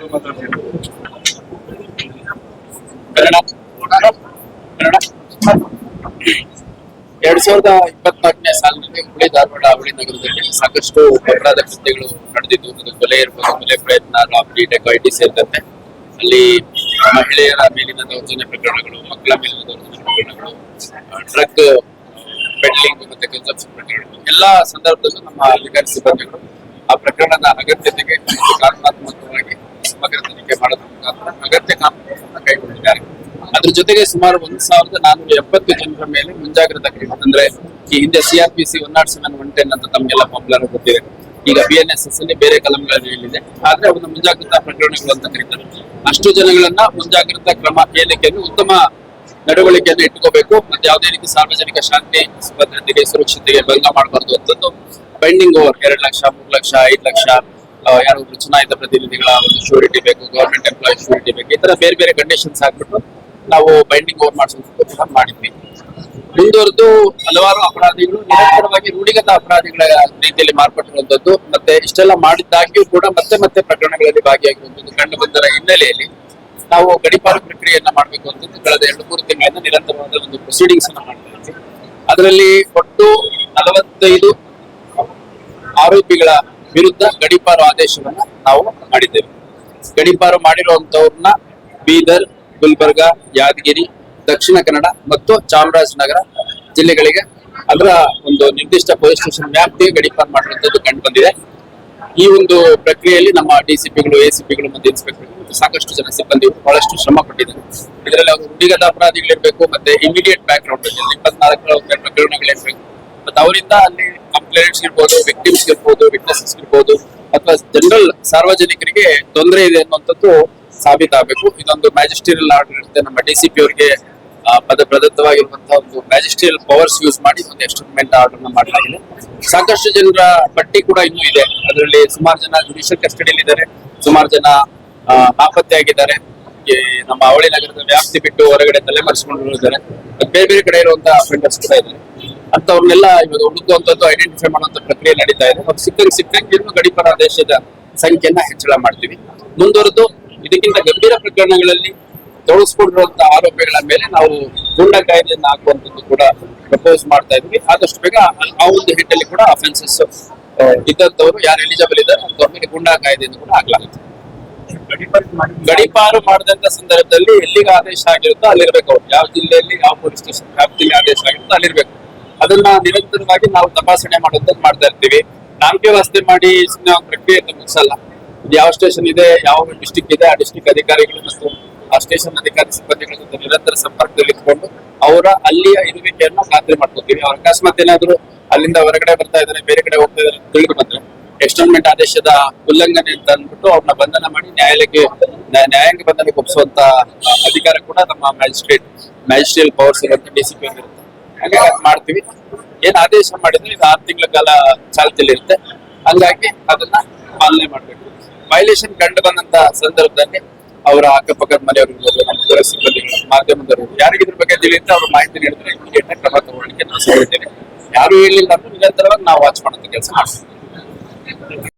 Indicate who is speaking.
Speaker 1: ಎರಡ್ ಸಾವಿರದ ಇಪ್ಪತ್ನಾಲ್ಕನೇ ಸಾಲಿನಲ್ಲಿ ಹುಳಿ ಧಾರವಾಡ ಅವಳಿ ನಗರದಲ್ಲಿ ಸಾಕಷ್ಟು ಅಪರಾಧ ಕೃತ್ಯಗಳು ನಡೆದಿದ್ದು ಕೊಲೆ ಇರ್ಬೋದು ಕೊಲೆ ಪ್ರಯತ್ನ ರಾಬರಿ ಡೆಕಾಯಿಟಿ ಸೇರಿದಂತೆ. ಅಲ್ಲಿ ಮಹಿಳೆಯರ ಮೇಲಿನ ದೌರ್ಜನ್ಯ ಪ್ರಕರಣಗಳು, ಮಕ್ಕಳ ಮೇಲಿನ ದೌರ್ಜನ್ಯ ಪ್ರಕರಣಗಳು ಡ್ರಗ್ ಪೆಡ್ಲಿಂಗ್ ಮತ್ತೆ ಕನ್ಸಪ್ಷನ್ ಪ್ರಕರಣಗಳು, ಎಲ್ಲಾ ಸಂದರ್ಭದಲ್ಲೂ ನಮ್ಮ ಅಧಿಕಾರಿ ಸಿಬ್ಬಂದಿಗಳು ಆ ಪ್ರಕರಣದ ಅಗತ್ಯತೆಗೆ ಕಾನೂನಾತ್ಮಕ ಅಗತ್ಯ ಕಾನೂನುಗಳನ್ನು ಕೈಗೊಂಡಿದ್ದಾರೆ. ಅದ್ರ ಜೊತೆಗೆ ಸುಮಾರು ಒಂದ್ ಸಾವಿರದ ನಾನೂರ ಎಪ್ಪತ್ತು ಜನರ ಮೇಲೆ ಮುಂಜಾಗ್ರತಾ ಕ್ರಮ. ಅಂದ್ರೆ ಈ ಹಿಂದೆ C one not seven one ten ಅಂತ ತಮಗೆಲ್ಲ ಪಾಪ್ಯುಲರ್ ಗೊತ್ತಿದೆ. ಈಗ ಬಿ ಎನ್ ಎಸ್ ಎಸ್ ಅಲ್ಲಿ ಬೇರೆ ಕಲಂಗಳಲ್ಲಿ ಹೇಳಿದೆ. ಆದ್ರೆ ಅವನ್ನ ಮುಂಜಾಗ್ರತಾ ಪ್ರಕರಣಗಳು ಅಂತ ಕರೀತಾರೆ. ಅಷ್ಟು ಜನಗಳನ್ನ ಮುಂಜಾಗ್ರತಾ ಕ್ರಮ ಹೇಳಿಕೆಯನ್ನು ಉತ್ತಮ ನಡವಳಿಕೆಯನ್ನು ಇಟ್ಕೋಬೇಕು. ಮತ್ತೆ ಯಾವುದೇ ರೀತಿ ಸಾರ್ವಜನಿಕ ಶಾಂತಿ ಭದ್ರತೆಗೆ ಸುರಕ್ಷತೆಗೆ ಭಂಗ ಮಾಡಬಾರ್ದು ಅಂತದ್ದು. ಪೆಂಡಿಂಗ್ ಓವರ್ ಎರಡು ಲಕ್ಷ, ಮೂರು ಲಕ್ಷ, ಐದು ಲಕ್ಷ ಯಾರೋ ಚುನಾಯಿತ ಪ್ರತಿನಿಧಿಗಳ ಒಂದು ಶ್ಯೂರಿಟಿ ಬೇಕು ಗವರ್ಮೆಂಟ್ ಎಂಪ್ಲಾಯ್ ಶ್ಯೂರಿಟಿ ಬೇಕು, ಈ ತರ ಬೇರೆ ಬೇರೆ ಕಂಡೀಷನ್ಸ್ ಹಾಕ್ಬಿಟ್ಟು ನಾವು ಬೈಂಡಿಂಗ್ ಓವರ್ ಮಾಡಿಸೋದಕ್ಕೂ ಮಾಡಿದ್ವಿ. ಮುಂದುವರೆದು ಹಲವಾರು ಅಪರಾಧಿಗಳು ನಿರಂತರವಾಗಿ ರೂಢಿಗತ ಅಪರಾಧಿಗಳ ರೀತಿಯಲ್ಲಿ ಮಾರ್ಪಟ್ಟಿರುವಂತದ್ದು, ಮತ್ತೆ ಇಷ್ಟೆಲ್ಲ ಮಾಡಿದ್ದಾಗ್ಯೂ ಕೂಡ ಮತ್ತೆ ಮತ್ತೆ ಪ್ರಕರಣಗಳಲ್ಲಿ ಭಾಗಿಯಾಗಿರುವಂತದ್ದು ಕಂಡು ಬಂದರ ಹಿನ್ನೆಲೆಯಲ್ಲಿ ನಾವು ಗಡಿಪಾರು ಪ್ರಕ್ರಿಯೆಯನ್ನ ಮಾಡಬೇಕು ಅಂತ ಕಳೆದ ಎರಡು, ಮೂರು ತಿಂಗಳಿಂದ ನಿರಂತರವಾದ ಒಂದು ಪ್ರೊಸೀಡಿಂಗ್ಸ್ ಅನ್ನ ಮಾಡ್ತಾ ಅದರಲ್ಲಿ ಒಟ್ಟು ನಲವತ್ತೈದು ಆರೋಪಿಗಳ ವಿರುದ್ಧ ಗಡಿಪಾರು ಆದೇಶವನ್ನ ನಾವು ಮಾಡಿದ್ದೇವೆ. ಗಡಿಪಾರು ಮಾಡಿರುವಂತವ್ರನ್ನ ಬೀದರ್, ಗುಲ್ಬರ್ಗ, ಯಾದಗಿರಿ, ದಕ್ಷಿಣ ಕನ್ನಡ ಮತ್ತು ಚಾಮರಾಜನಗರ ಜಿಲ್ಲೆಗಳಿಗೆ ಅದರ ಒಂದು ನಿರ್ದಿಷ್ಟ ಪೊಲೀಸ್ ಸ್ಟೇಷನ್ ವ್ಯಾಪ್ತಿಗೆ ಗಡಿಪಾರು ಮಾಡಿರುವಂತದ್ದು ಕಂಡು ಬಂದಿದೆ ಈ ಒಂದು ಪ್ರಕ್ರಿಯೆಯಲ್ಲಿ ನಮ್ಮ ಡಿಸಿಪಿಗಳು, ಎಸಿಪಿಗಳು ಮತ್ತು ಇನ್ಸ್ಪೆಕ್ಟರ್ಗಳು ಮತ್ತು ಸಾಕಷ್ಟು ಜನ ಸಿಬ್ಬಂದಿ ಬಹಳಷ್ಟು ಶ್ರಮ ಪಟ್ಟಿದ್ದಾರೆ. ಇದರಲ್ಲಿ ಅವರು ಹುಡುಗದ ಅಪರಾಧಿಗಳಿರ್ಬೇಕು ಮತ್ತೆ ಇಮಿಡಿಯೇಟ್ ಬ್ಯಾಕ್ ಗ್ರೌಂಡ್ ಇಪ್ಪತ್ನಾಲ್ಕರ ಪ್ರಕರಣಗಳಿರ್ಬೇಕು. ಮತ್ತೆ ಅವರಿಂದ ಅಲ್ಲಿ ಕಂಪ್ಲೇಂಟ್ಸ್ ಇರ್ಬೋದು ವಿಕ್ಟಿಮ್ಸ್ ಇರ್ಬೋದು ವಿಟ್ನೆಸಸ್ ಇರ್ಬೋದು ಅಥವಾ ಜನರಲ್ ಸಾರ್ವಜನಿಕರಿಗೆ ತೊಂದರೆ ಇದೆ ಅನ್ನುವಂಥದ್ದು ಸಾಬೀತಾಗಬೇಕು. ಇದೊಂದು ಮ್ಯಾಜಿಸ್ಟ್ರಿಯಲ್ ಆರ್ಡರ್ ಇರುತ್ತೆ ನಮ್ಮ ಡಿಸಿಪಿ ಅವರಿಗೆ ಆ, ಪದ ಪ್ರದತ್ತವಾಗಿರುವಂತಹ ಒಂದು ಮ್ಯಾಜಿಸ್ಟ್ರಿಯಲ್ ಪವರ್ಸ್ ಯೂಸ್ ಮಾಡಿ ಒಂದು ಎಕ್ಸ್ಟ್ರಿಮೆಂಟ್ ಆರ್ಡರ್ ಮಾಡಲಾಗಿದೆ. ಸಾಕಷ್ಟು ಜನರ ಪಟ್ಟಿ ಕೂಡ ಇನ್ನೂ ಇದೆ. ಅದರಲ್ಲಿ ಸುಮಾರು ಜನ ಜುಡಿಷಿಯಲ್ ಕಸ್ಟಡಿಯಲ್ಲಿ ಇದ್ದಾರೆ ಸುಮಾರು ಜನ ಆ, ನಾಪತ್ತೆಯಾಗಿದ್ದಾರೆ ಈ ನಮ್ಮ ಅವಳಿ ನಗರದ ವ್ಯಾಪ್ತಿ ಬಿಟ್ಟು ಹೊರಗಡೆ ತಲೆಮರೆಸಿಕೊಂಡು ಇದ್ದಾರೆ. ಬೇರೆ ಬೇರೆ ಕಡೆ ಇರುವಂತಹ ಅಫೆಂಡರ್ಸ್ ಕೂಡ ಇದ್ದಾರೆ. ಅಂತವ್ರನ್ನೆಲ್ಲ ಇವಾಗ ಹುಡುಕುವಂತದ್ದು ಐಡೆಂಟಿಫೈ ಮಾಡುವಂತ ಪ್ರಕ್ರಿಯೆ ನಡೀತಾ ಇದೆ. ಅವ್ರು ಸಿಕ್ಕಂಗೆ ಸಿಕ್ಕಂಗೆ ಇನ್ನು ದೇಶದ ಸಂಖ್ಯೆಯನ್ನ ಹೆಚ್ಚಳ ಮಾಡ್ತೀವಿ. ಮುಂದುವರೆದು ಇದಕ್ಕಿಂತ ಗಂಭೀರ ಪ್ರಕರಣಗಳಲ್ಲಿ ತೊಡಗಿಸ್ಕೊಂಡಿರುವಂತಹ ಆರೋಪಿಗಳ ಮೇಲೆ ನಾವು ಗುಂಡ ಕಾಯ್ದೆಯನ್ನು ಹಾಕುವಂಥದ್ದು ಕೂಡ ಪ್ರಪೋಸ್ ಮಾಡ್ತಾ ಇದ್ವಿ. ಆದಷ್ಟು ಬೇಗ ಆ- ಆ ಒಂದು ಹಿಟ್ಟಲ್ಲಿ ಕೂಡ ಅಫೆನ್ಸಸ್ ಇದ್ದಂಥವ್ರು ಯಾರು ಎಲಿಜಿಬಲ್ ಇದ್ದಾರೆ ಅಂತವ್ರ ಮೇಲೆ ಗುಂಡಾ ಕಾಯ್ದೆಯನ್ನು ಕೂಡ ಹಾಕಲಾಗುತ್ತೆ. ಗಡಿಪಾರು ಮಾಡಿದಂತ ಸಂದರ್ಭದಲ್ಲಿ ಎಲ್ಲಿಗೆ ಆದೇಶ ಆಗಿರುತ್ತೋ ಅಲ್ಲಿರ್ಬೇಕು ಅವ್ರು. ಯಾವ ಜಿಲ್ಲೆಯಲ್ಲಿ ಯಾವ ಪೊಲೀಸ್ ಸ್ಟೇಷನ್ ವ್ಯಾಪ್ತಿಯಲ್ಲಿ ಆದೇಶ ಆಗಿರುತ್ತೋ ಅಲ್ಲಿರ್ಬೇಕು. ಅದನ್ನ ನಿರಂತರವಾಗಿ ನಾವು ತಪಾಸಣೆ ಮಾಡೋದನ್ನ ಮಾಡ್ತಾ ಇರ್ತೀವಿ. ನಾಮಕೆ ವ್ಯವಸ್ಥೆ ಮಾಡಿ ಸುಮ್ಮನೆ ಪ್ರಕ್ರಿಯೆ ಮುಗಿಸಲ್ಲ. ಯಾವ ಸ್ಟೇಷನ್ ಇದೆ, ಯಾವ ಡಿಸ್ಟಿಕ್ ಇದೆ, ಆ ಡಿಸ್ಟಿಕ್ ಅಧಿಕಾರಿಗಳು ಮತ್ತು ಆ ಸ್ಟೇಷನ್ ಅಧಿಕಾರಿ ಸಿಬ್ಬಂದಿಗಳ ಜೊತೆ ನಿರಂತರ ಸಂಪರ್ಕದಲ್ಲಿ ಇಟ್ಕೊಂಡು ಅವರ ಅಲ್ಲಿಯ ಇರುವಿಕೆಯನ್ನು ಖಾತ್ರಿ ಮಾಡ್ಕೊತೀವಿ ಅವ್ರ ಅಕಸ್ಮಾತ್ ಏನಾದ್ರು ಅಲ್ಲಿಂದ ಹೊರಗಡೆ ಬರ್ತಾ ಇದ್ದಾರೆ, ಬೇರೆ ಕಡೆ ಹೋಗ್ತಾ ಇದ್ದಾರೆ ತಿಳಿದು ಬಂದ್ರೆ ಆದೇಶದ ಉಲ್ಲಂಘನೆ ಅಂತ ಅಂದ್ಬಿಟ್ಟು ಅವ್ರನ್ನ ಬಂಧನ ಮಾಡಿ ನ್ಯಾಯಾಲಯಕ್ಕೆ, ನ್ಯಾ- ನ್ಯಾಯಾಂಗ ಬಂಧನಕ್ಕೆ ಒಪ್ಪಿಸುವಂತ ಅಧಿಕಾರ ಕೂಡ ನಮ್ಮ ಮ್ಯಾಜಿಸ್ಟ್ರೇಟ್ ಮ್ಯಾಜಿಸ್ಟ್ರಿಯಲ್ ಪವರ್ಸ್ ಇರುವಂತ ಡಿ ಸಿ ಮಾಡ್ತೀವಿ. ಏನ್ ಆದೇಶ ಮಾಡಿದ್ರೆ ಇದು ಆರು ತಿಂಗಳ ಕಾಲ ಚಾಲ್ತಿಯಲ್ಲಿ ಇರುತ್ತೆ. ಹಂಗಾಗಿ ಅದನ್ನ ಪಾಲನೆ ಮಾಡ್ಬೇಕು. ವೈಲೇಷನ್ ಕಂಡು ಬಂದಂತ ಸಂದರ್ಭದಲ್ಲಿ ಅವರ ಅಕ್ಕಪಕ್ಕದ ಮನೆಯವರು ನಮ್ಮ ಸಿಬ್ಬಂದಿಗಳು ಮಾಧ್ಯಮದವರು ಯಾರಿಗೆ ಇದ್ರ ಬಗ್ಗೆ ತಿಳಿಯುತ್ತೆ ಅವ್ರ ಮಾಹಿತಿ ನೀಡಿದ್ರೆ ಇಮಿಡಿಯೇಟ್ ಕ್ರಮ ತಗೊಳ್ಳಿಕ್ಕೆ ನಾವು ಯಾರು ಹೇಳಿಲ್ಲ ಅಂದ್ರೆ ನಿರಂತರವಾಗಿ ನಾವು ವಾಚ್ ಮಾಡೋಂಥ ಕೆಲಸ ಮಾಡ್ತೀವಿ.